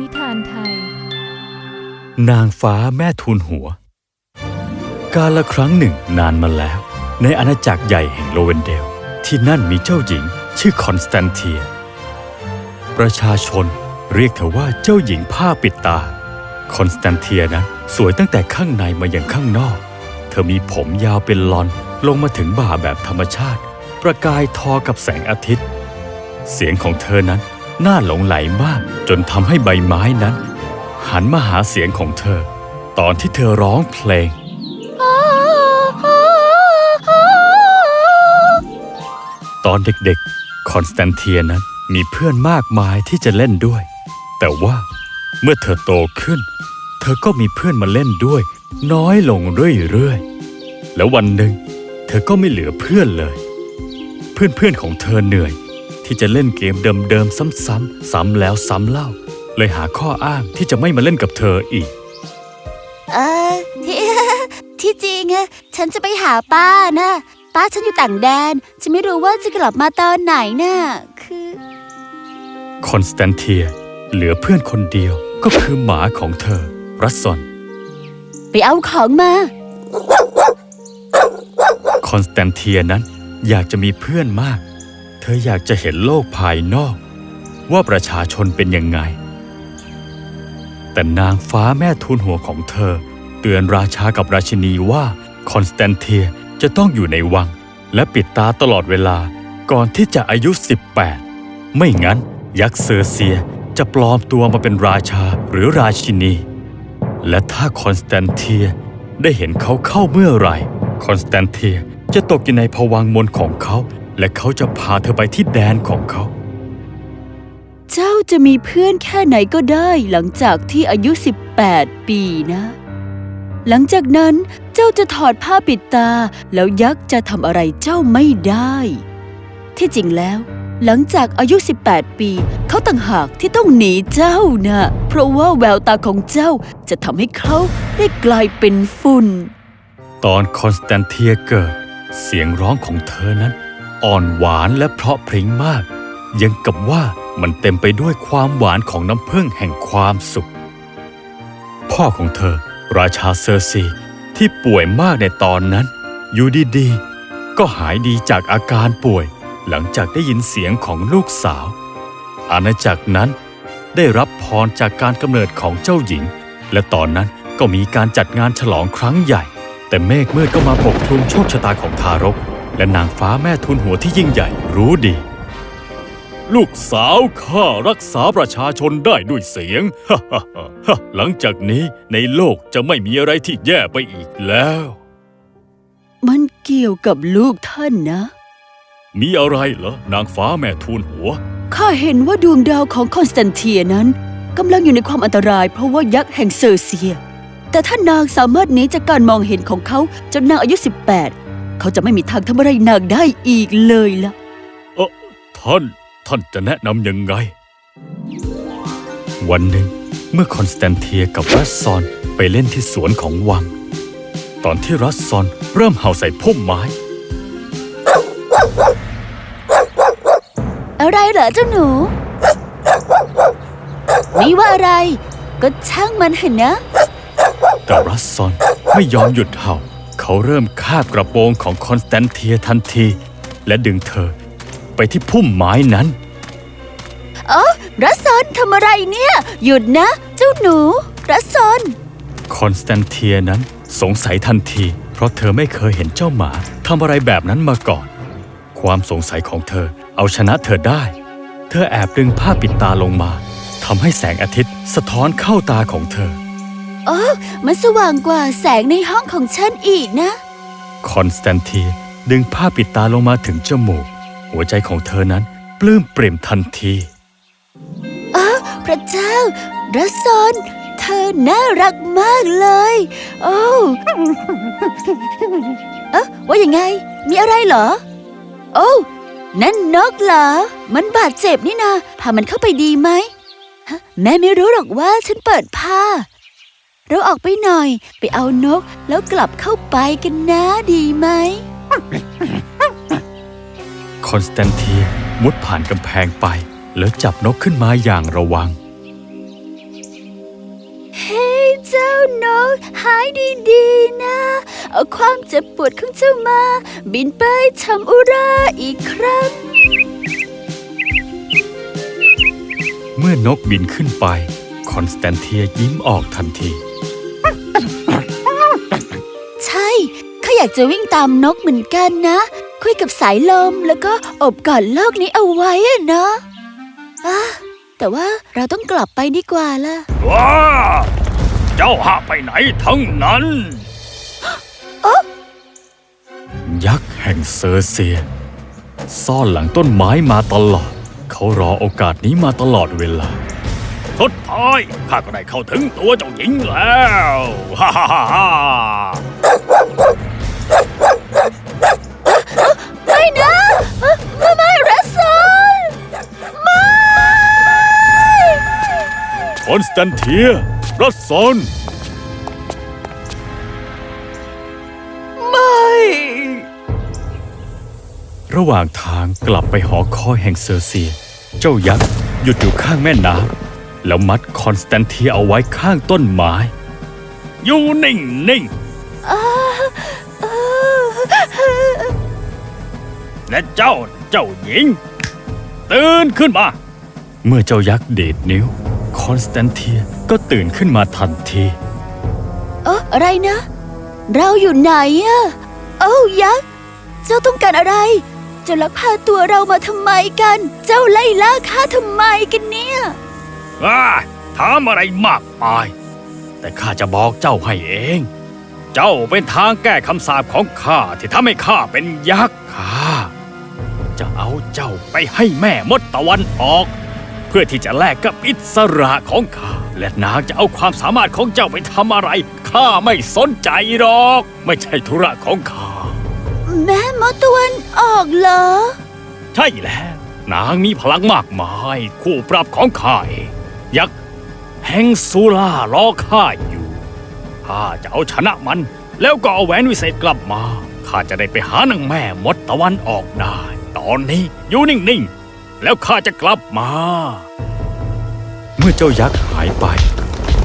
นิทานไทย นางฟ้าแม่ทูลหัว กาลครั้งหนึ่งนานมาแล้ว ในอาณาจักรใหญ่แห่งโลเวนเดล ที่นั่นมีเจ้าหญิงชื่อคอนสแตนเทีย ประชาชนเรียกเธอว่าเจ้าหญิงผ้าปิดตา คอนสแตนเทียนั้นสวยตั้งแต่ข้างในมาอย่างข้างนอก เธอมีผมยาวเป็นลอนลงมาถึงบ่าแบบธรรมชาติ ประกายทอกับแสงอาทิตย์ เสียงของเธอนั้น น่าหลงไหลมากจนทำให้ใบไม้นั้น หันมาหาเสียงของเธอ ตอนที่เธอร้องเพลง ตอนเด็กๆ คอนสแตนเทียนั้นมีเพื่อนมากมายที่จะเล่นด้วย แต่ว่าเมื่อเธอโตขึ้น เธอก็มีเพื่อนมาเล่นด้วย น้อยลงเรื่อยๆ แล้ววันหนึ่ง เธอก็ไม่เหลือเพื่อนเลย เพื่อนๆของเธอเหนื่อย ที่จะเล่นเกมเดิมๆซ้ำๆซ้ำแล้วซ้ำเล่า เลยหาข้ออ้างที่จะไม่มาเล่นกับเธออีก เออที่ที่จริงอะฉันจะไปหาป้านะป้าฉันอยู่ต่างแดน ฉันไม่รู้ว่าจะกลับมาตอนไหนน่ะคือคอนสแตนเทีย เหลือเพื่อนคนเดียวก็คือหมาของเธอ รัสซอน ไปเอาของมา คอนสแตนเทียนั้นอยากจะมีเพื่อนมาก เธออยากจะเห็นโลกภายนอก ว่าประชาชนเป็นยังไง แต่นางฟ้าแม่ทูลหัวของเธอ เตือนราชากับราชินีว่าคอนสแตนเทียจะต้องอยู่ในวัง และปิดตาตลอดเวลาก่อนที่จะอายุ 18 ไม่งั้น ยักษ์เซอร์เซียจะปลอมตัวมาเป็นราชาหรือราชินี และถ้าคอนสแตนเทียได้เห็นเขาเข้าเมื่อไหร่ คอนสแตนเทียจะตกอยู่ในภวังมนของเขา และเขาจะพาเธอไปที่แดนของเขา เจ้าจะมีเพื่อนแค่ไหนก็ได้หลังจากที่อายุ 18 ปีนะ หลังจากนั้นเจ้าจะถอดผ้าปิดตา แล้วยักษ์จะทำอะไรเจ้าไม่ได้ ที่จริงแล้ว หลังจากอายุ 18 ปี เขาต่างหากที่ต้องหนีเจ้านะเพราะว่าแววตาของเจ้าจะทำให้เขาได้กลายเป็นฝุ่น ตอนคอนสแตนเทียเกิด เสียงร้องของเธอนั้น อ่อนหวานและเพราะพริ้งมาก ยังกับว่ามันเต็มไปด้วยความหวานของน้ำผึ้งแห่งความสุข พ่อของเธอ ราชาเซอร์ซีที่ป่วยมากในตอนนั้น อยู่ดีๆ ก็หายดีจากอาการป่วย หลังจากได้ยินเสียงของลูกสาว อาณาจักรนั้นได้รับพรจากการกำเนิดของเจ้าหญิง และตอนนั้นก็มีการจัดงานฉลองครั้งใหญ่ แต่เมฆมืดก็มาปกคลุมโชคชะตาของทารก และนางฟ้าแม่ทุนหัวที่ยิ่งใหญ่รู้ดี ลูกสาวข้ารักษาประชาชนได้ด้วยเสียง หลังจากนี้ในโลกจะไม่มีอะไรที่แย่ไปอีกแล้ว มันเกี่ยวกับลูกท่านนะ มีอะไรเหรอนางฟ้าแม่ทูลหัว ข้าเห็นว่าดวงดาวของคอนสแตนเทียนั้นกำลังอยู่ในความอันตรายเพราะว่ายักษ์แห่งเซอร์เซีย แต่ถ้านางสามารถหนีจากการมองเห็นของเขาจนนางอายุ 18 เขาจะไม่มีทางทำอะไรนางได้อีกเลยล่ะ เออท่าน ท่านจะแนะนำยังไง วันหนึ่ง เมื่อคอนสแตนเทียกับรัสซอนไปเล่นที่สวนของวัง ตอนที่รัสซอนเริ่มเห่าใส่พุ่มไม้ อะไรเหรอเจ้าหนู ไม่ว่าอะไร ก็ช่างมันเถอะนะ แต่รัสซอนไม่ยอมหยุดเห่า เขาเริ่มคาบกระโปรงของคอนสแตนเทียทันที และดึงเธอไปที่พุ่มไม้นั้น เออรัสซอนทำอะไรเนี่ย หยุดนะ เจ้าหนู รัสซอนคอนสแตนเทียนั้นสงสัยทันที เพราะเธอไม่เคยเห็นเจ้าหมาทำอะไรแบบนั้นมาก่อน ความสงสัยของเธอเอาชนะเธอได้ เธอแอบดึงผ้าปิดตาลงมาทำให้แสงอาทิตย์สะท้อนเข้าตาของเธอ โอ้มันสว่างกว่าแสงในห้องของฉันอีกนะ คอนสแตนเทียดึงผ้าปิดตาลงมาถึงจมูก หัวใจของเธอนั้นปลื้มเปริ่มทันทีพระเจ้ารัสซอนเธอน่ารักมากเลย โอ้เอ๊ะว่ายังไง มีอะไรเหรอ โอ้นั่นนกเหรอ มันบาดเจ็บนี่นาพามันเข้าไปดีไหมฮะแม่ไม่รู้หรอกว่าฉันเปิดผ้า เราออกไปหน่อย ไปเอานกแล้วกลับเข้าไปกันนะดีไหม คอนสแตนเทียมุดผ่านกำแพงไป แล้วจับนกขึ้นมาอย่างระวังานก หายดีๆนะ เอาความเจ็บปวดของเจ้ามา บินไปทำอุราอีกครั้ง เมื่อนกบินขึ้นไป คอนสแตนเทียยิ้มออกทันที อยากจะวิ่งตามนกเหมือนกันนะ คุยกับสายลมแล้วก็อบกอดโลกนี้เอาไว้อะเนาะอะแต่ว่าเราต้องกลับไปดีกว่าล่ะ ว้า เจ้าหาไปไหนทั้งนั้นยักษ์แห่งเซอร์เซีย ซ่อนหลังต้นไม้มาตลอด เขารอโอกาสนี้มาตลอดเวลาสุดท้ายข้าก็ได้เข้าถึงตัวเจ้าหญิงแล้ว ฮ่าฮ่าฮ่า อนสแตนเทียรัสซอนไม่ ระหว่างทางกลับไปหอคอยแห่งเซอร์เซีย เจ้ายักษ์หยุดอยู่ข้างแม่น้ำแล้วมัดคอนสแตนเทียเอาไว้ข้างต้นไม้ อยู่นิ่งนิ่งๆและเจ้าเจ้าหญิง ตื่นขึ้นมา เมื่อเจ้ายักษ์เดดนิ้ว คอนสแตนเทียก็ตื่นขึ้นมาทันที เอออะไรนะ เราอยู่ไหนอะเอ้ายักษ์เจ้าต้องการอะไร เจ้าลักพาตัวเรามาทำไมกัน เจ้าไล่ล่าข้าทำไมกันเนี่ยอ่าถามอะไรมากมาย แต่ข้าจะบอกเจ้าให้เอง เจ้าเป็นทางแก้คำสาปของข้าที่ทำให้ข้าเป็นยักษ์ข้าจะเอาเจ้าไปให้แม่มดตะวันออก เพื่อที่จะแลกกับอิสระของข้า และนางจะเอาความสามารถของเจ้าไปทำอะไร ข้าไม่สนใจหรอก ไม่ใช่ธุระของข้า แม่มดตะวันออกเหรอ ใช่แล้ว นางมีพลังมากมาย คู่ปรับของข้าเองยักษ์แห่งซูล่ารอข้าอยู่ ข้าจะเอาชนะมัน แล้วก็เอาแหวนวิเศษกลับมา ข้าจะได้ไปหานางแม่มดตะวันออกได้ ตอนนี้อยู่นิ่งๆ แล้วข้าจะกลับมา เมื่อเจ้ายักษ์หายไป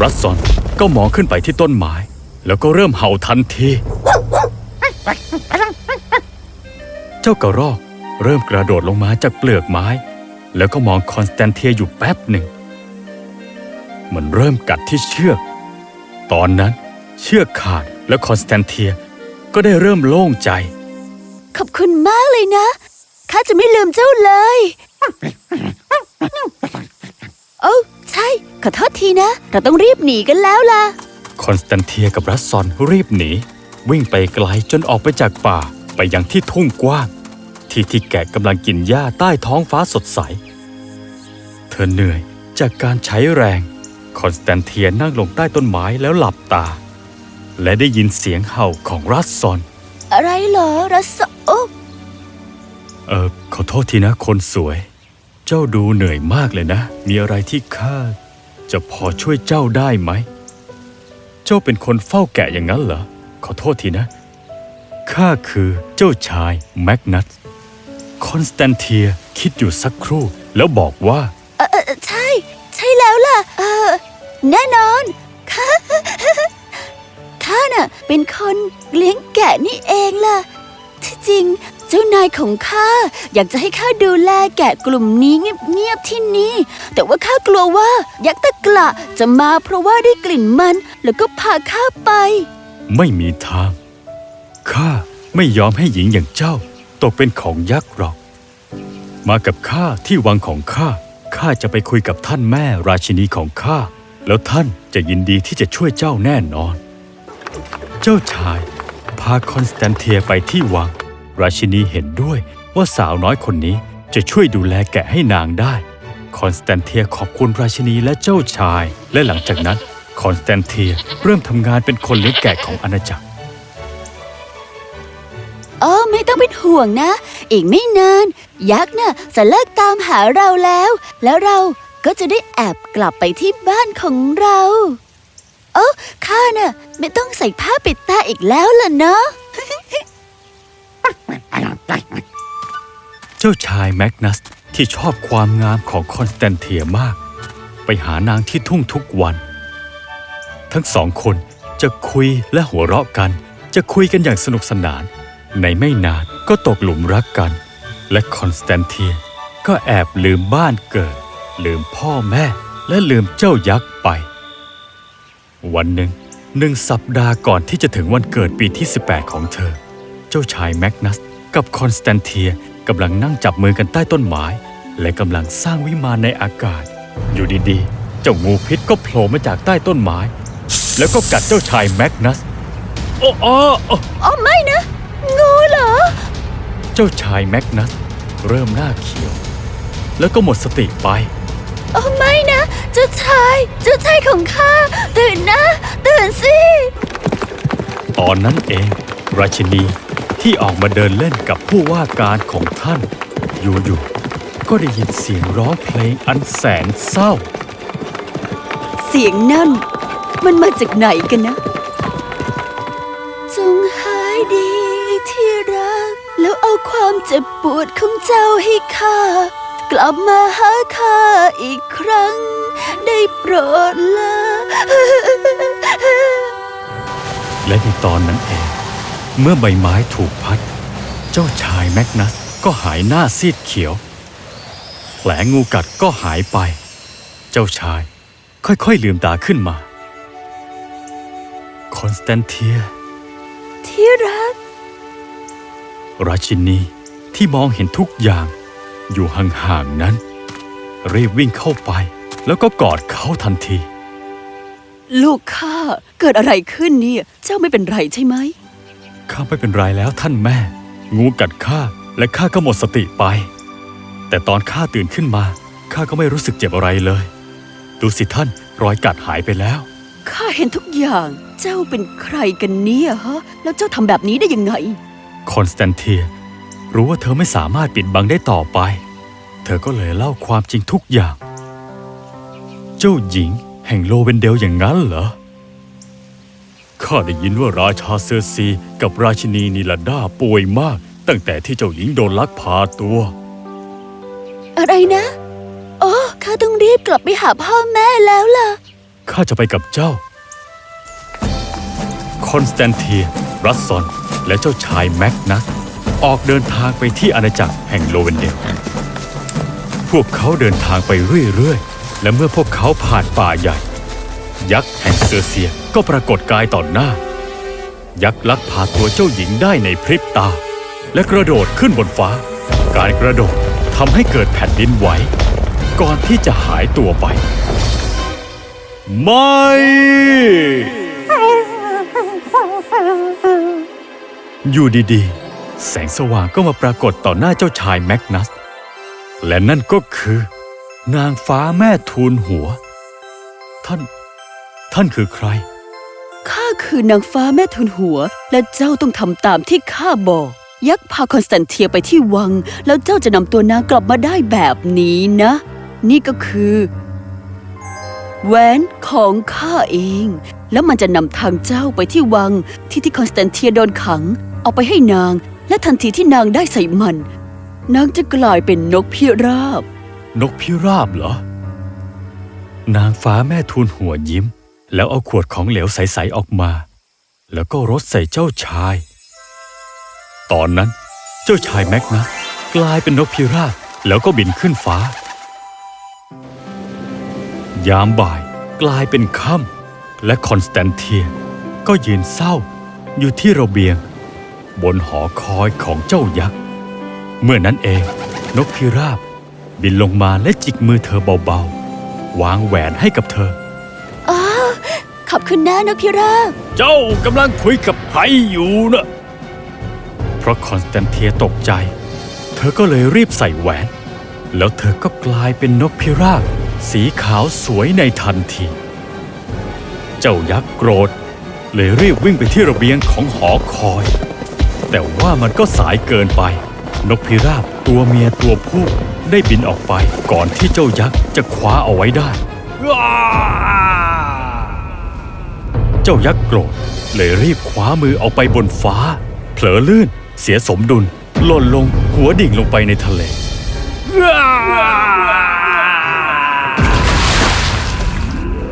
รัสซอนก็มองขึ้นไปที่ต้นไม้ แล้วก็เริ่มเห่าทันที เจ้ากระรอกเริ่มกระโดดลงมาจากเปลือกไม้ แล้วก็มองคอนสแตนเทียอยู่แป๊บหนึ่ง มันเริ่มกัดที่เชือก ตอนนั้นเชือกขาดแล้วคอนสแตนเทียก็ได้เริ่มโล่งใจ ขอบคุณมากเลยนะ ข้าจะไม่ลืมเจ้าเลย โอ้าใช่ ขอโทษทีนะ เราต้องรีบหนีกันแล้วล่ะ คอนสแตนเทียกับรัสซอนรีบหนี วิ่งไปไกลจนออกไปจากป่าไปยังที่ทุ่งกว้าง ที่ที่แกะกำลังกินหญ้าใต้ท้องฟ้าสดใส เธอเหนื่อยจากการใช้แรง คอนสแตนเทียนั่งลงใต้ต้นไม้แล้วหลับตา และได้ยินเสียงเห่าของรัสซอน อะไรเหรอรัสโซโอ้เออขอโทษทีนะคนสวยเจ้าดูเหนื่อยมากเลยนะ มีอะไรที่ข้าจะพอช่วยเจ้าได้ไหม เจ้าเป็นคนเฝ้าแกะอย่างนั้นเหรอ ขอโทษทีนะ ข้าคือเจ้าชายแมกนัส คอนสแตนเทียคิดอยู่สักครู่ แล้วบอกว่า เออเออใช่ ใช่แล้วล่ะ เออ แน่นอนข้าข้าน่ะ เป็นคนเลี้ยงแกะนี่เองล่ะ ที่จริง จ้านายของข้าอยากจะให้ข้าดูแลแกะกลุ่มนี้เงียบๆที่นี่ แต่ว่าข้ากลัวว่ายักษ์ตะกละจะมาเพราะว่าได้กลิ่นมัน แล้วก็พาข้าไป ไม่มีทาง ข้าไม่ยอมให้หญิงอย่างเจ้า ตกเป็นของยักษ์หรอก มากับข้าที่วังของข้า ข้าจะไปคุยกับท่านแม่ราชินีของข้า แล้วท่านจะยินดีที่จะช่วยเจ้าแน่นอน เจ้าชาย พาคอนสแตนเทียไปที่วัง ราชินีเห็นด้วยว่าสาวน้อยคนนี้จะช่วยดูแลแกะให้นางได้ คอนสแตนเทียขอบคุณราชินีและเจ้าชาย และหลังจากนั้นคอนสแตนเทียเริ่มทำงานเป็นคนเลี้ยงแกะของอาณาจักรอ๋อไม่ต้องเป็นห่วงนะ อีกไม่นาน ยักษ์น่ะจะเลิกตามหาเราแล้ว แล้วเราก็จะได้แอบกลับไปที่บ้านของเราโอ้ข้าน่ะ ไม่ต้องใส่ผ้าปิดตาอีกแล้วล่ะเนาะ เจ้าชายแมกนัสที่ชอบความงามของคอนสแตนเทียมาก ไปหานางที่ทุ่งทุกวัน ทั้งสองคนจะคุยและหัวเราะกัน จะคุยกันอย่างสนุกสนาน ในไม่นานก็ตกหลุมรักกัน และคอนสแตนเทียก็แอบลืมบ้านเกิด ลืมพ่อแม่และลืมเจ้ายักษ์ไป วันหนึ่งหนึ่งสัปดาห์ก่อนที่จะถึงวันเกิดปีที่ 18 ของเธอ เจ้าชายแมกนัสกับคอนสแตนเทีย กำลังนั่งจับมือกันใต้ต้นไม้ และกำลังสร้างวิมานในอากาศ อยู่ดีๆ เจ้างูพิษก็โผล่มาจากใต้ต้นไม้ แล้วก็กัดเจ้าชายแมกนัสโอ้โอ้โอ้อ๋อไม่นะ งูเหรอ เจ้าชายแมกนัสเริ่มหน้าเขียว แล้วก็หมดสติไปอ๋อไม่นะ เจ้าชาย เจ้าชายของข้าตื่นนะ ตื่นสิ ตอนนั้นเอง ราชินี ที่ออกมาเดินเล่นกับผู้ว่าการของท่าน อยู่ๆก็ได้ยินเสียงร้องเพลงอันแสนเศร้า เสียงนั่น มันมาจากไหนกันนะ จงหายดีที่รัก แล้วเอาความเจ็บปวดของเจ้าให้ข้ากลับมาหาข้าอีกครั้ง ได้โปรดละและในตอนนั้น เองเมื่อใบไม้ถูกพัด เจ้าชายแมกนัสก็หายหน้าซีดเขียว แผลงูกัดก็หายไป เจ้าชายค่อยๆลืมตาขึ้นมาคอนสแตนเทีย ที่รัก ราชินีที่มองเห็นทุกอย่างอยู่ห่างๆนั้น รีบวิ่งเข้าไป แล้วก็กอดเขาทันที ลูกข้าเกิดอะไรขึ้นเนี่ย เจ้าไม่เป็นไรใช่ไหม ข้าไม่เป็นไรแล้วท่านแม่ งูกัดข้าและข้าก็หมดสติไป แต่ตอนข้าตื่นขึ้นมาข้าก็ไม่รู้สึกเจ็บอะไรเลย ดูสิท่านรอยกัดหายไปแล้ว ข้าเห็นทุกอย่าง เจ้าเป็นใครกันเนี่ยฮะ แล้วเจ้าทำแบบนี้ได้ยังไง คอนสแตนเทีย รู้ว่าเธอไม่สามารถปิดบังได้ต่อไป เธอก็เลยเล่าความจริงทุกอย่าง เจ้าหญิงแห่งโลเวนเดลอย่างนั้นเหรอ ข้าได้ยินว่าราชาเซอร์ซีกับราชินีนิลาดาป่วยมาก ตั้งแต่ที่เจ้าหญิงโดนลักพาตัว อะไรนะโอ้ข้าต้องรีบกลับไปหาพ่อแม่แล้วล่ะ ข้าจะไปกับเจ้า คอนสแตนเทีย รัสซอน และเจ้าชายแมกนัสออกเดินทางไปที่อาณาจักรแห่งโลเวนเดล พวกเขาเดินทางไปเรื่อย ๆ และเมื่อพวกเขาผ่านป่าใหญ่ ยักษ์แห่งเซอร์เซีย ก็ปรากฏกายต่อหน้า ยักษ์ลักพาตัวเจ้าหญิงได้ในพริบตา และกระโดดขึ้นบนฟ้า การกระโดดทำให้เกิดแผ่นดินไหวก่อนที่จะหายตัวไป ไม่อยู่ดีๆ แสงสว่างก็มาปรากฏต่อหน้าเจ้าชายแมกนัส และนั่นก็คือ นางฟ้าแม่ทูลหัว ท่าน ท่านคือใคร ข้าคือนางฟ้าแม่ทุนหัว และเจ้าต้องทำตามที่ข้าบอก ยักษ์พาคอนสแตนเทียไปที่วัง แล้วเจ้าจะนำตัวนางกลับมาได้แบบนี้นะ นี่ก็คือแหวนของข้าเอง แล้วมันจะนำทางเจ้าไปที่วังที่ที่คอนสแตนเทียโดนขัง เอาไปให้นาง และทันทีที่นางได้ใส่มัน นางจะกลายเป็นนกพิราบ นกพิราบเหรอ นางฟ้าแม่ทูลหัวยิ้ม แล้วเอาขวดของเหลวใสๆออกมา แล้วก็รดใส่เจ้าชาย ตอนนั้นเจ้าชายแม็กนัสกลายเป็นนกพิราบแล้วก็บินขึ้นฟ้า ยามบ่ายกลายเป็นค่ำและคอนสแตนเทียก็ยืนเศร้าอยู่ที่ระเบียง บนหอคอยของเจ้ายักษ์ เมื่อนั้นเองนกพิราบบินลงมาและจิกมือเธอเบาๆ วางแหวนให้กับเธอ ขอบคุณนะนกพิราบเจ้ากำลังคุยกับใครอยู่นะเพราะคอนสแตนเทียตกใจ เธอก็เลยรีบใส่แหวน แล้วเธอก็กลายเป็นนกพิราบ สีขาวสวยในทันที เจ้ายักษ์โกรธ เลยรีบวิ่งไปที่ระเบียงของหอคอย แต่ว่ามันก็สายเกินไป นกพิราบตัวเมียตัวผู้ได้บินออกไปก่อนที่เจ้ายักษ์จะคว้าเอาไว้ได้ เจ้ายักษ์โกรธเลยรีบคว้ามือออกไปบนฟ้า เผลอลื่น เสียสมดุลหล่นลงหัวดิ่งลงไปในทะเลน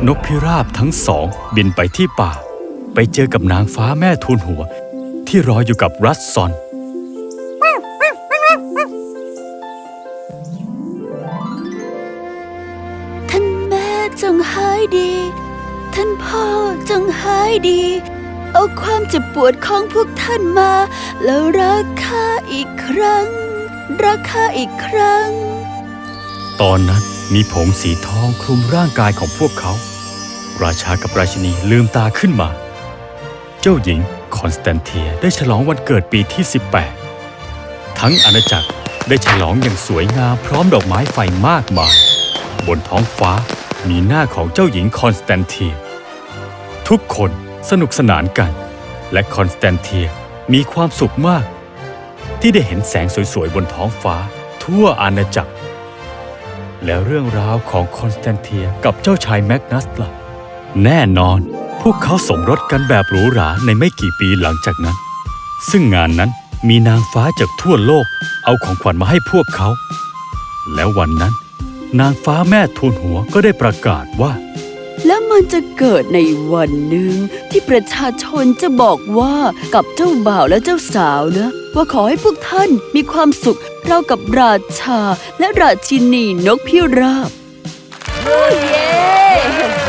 นกพิราบทั้งสองบินไปที่ป่า ไปเจอกับนางฟ้าแม่ทูลหัว ที่รออยู่กับรัสซอน งหายดี เอาความเจ็บปวดของพวกท่านมา แล้วรักข้าอีกครั้ง รักข้าอีกครั้ง ตอนนั้นมีผงสีทองคลุมร่างกายของพวกเขา ราชากับราชินีลืมตาขึ้นมา เจ้าหญิงคอนสแตนเทียได้ฉลองวันเกิดปีที่ 18 ทั้งอาณาจักรได้ฉลองอย่างสวยงามพร้อมดอกไม้ไฟมากมาย บนท้องฟ้ามีหน้าของเจ้าหญิงคอนสแตนเทีย ทุกคนสนุกสนานกัน และคอนสแตนเทียมีความสุขมาก ที่ได้เห็นแสงสวยๆ บนท้องฟ้า ทั่วอาณาจักร แล้วเรื่องราวของคอนสแตนเทียกับเจ้าชายแมกนัสล่ะ แน่นอนพวกเขาสมรสกันแบบหรูหราในไม่กี่ปีหลังจากนั้น ซึ่งงานนั้นมีนางฟ้าจากทั่วโลกเอาของขวัญมาให้พวกเขา แล้ววันนั้น นางฟ้าแม่ทูลหัวก็ได้ประกาศว่า มันจะเกิดในวันหนึ่ง ที่ประชาชนจะบอกว่ากับเจ้าบ่าวและเจ้าสาวนะ ว่าขอให้พวกท่านมีความสุขเรากับราชาและราชินีนกพิราบเย้ย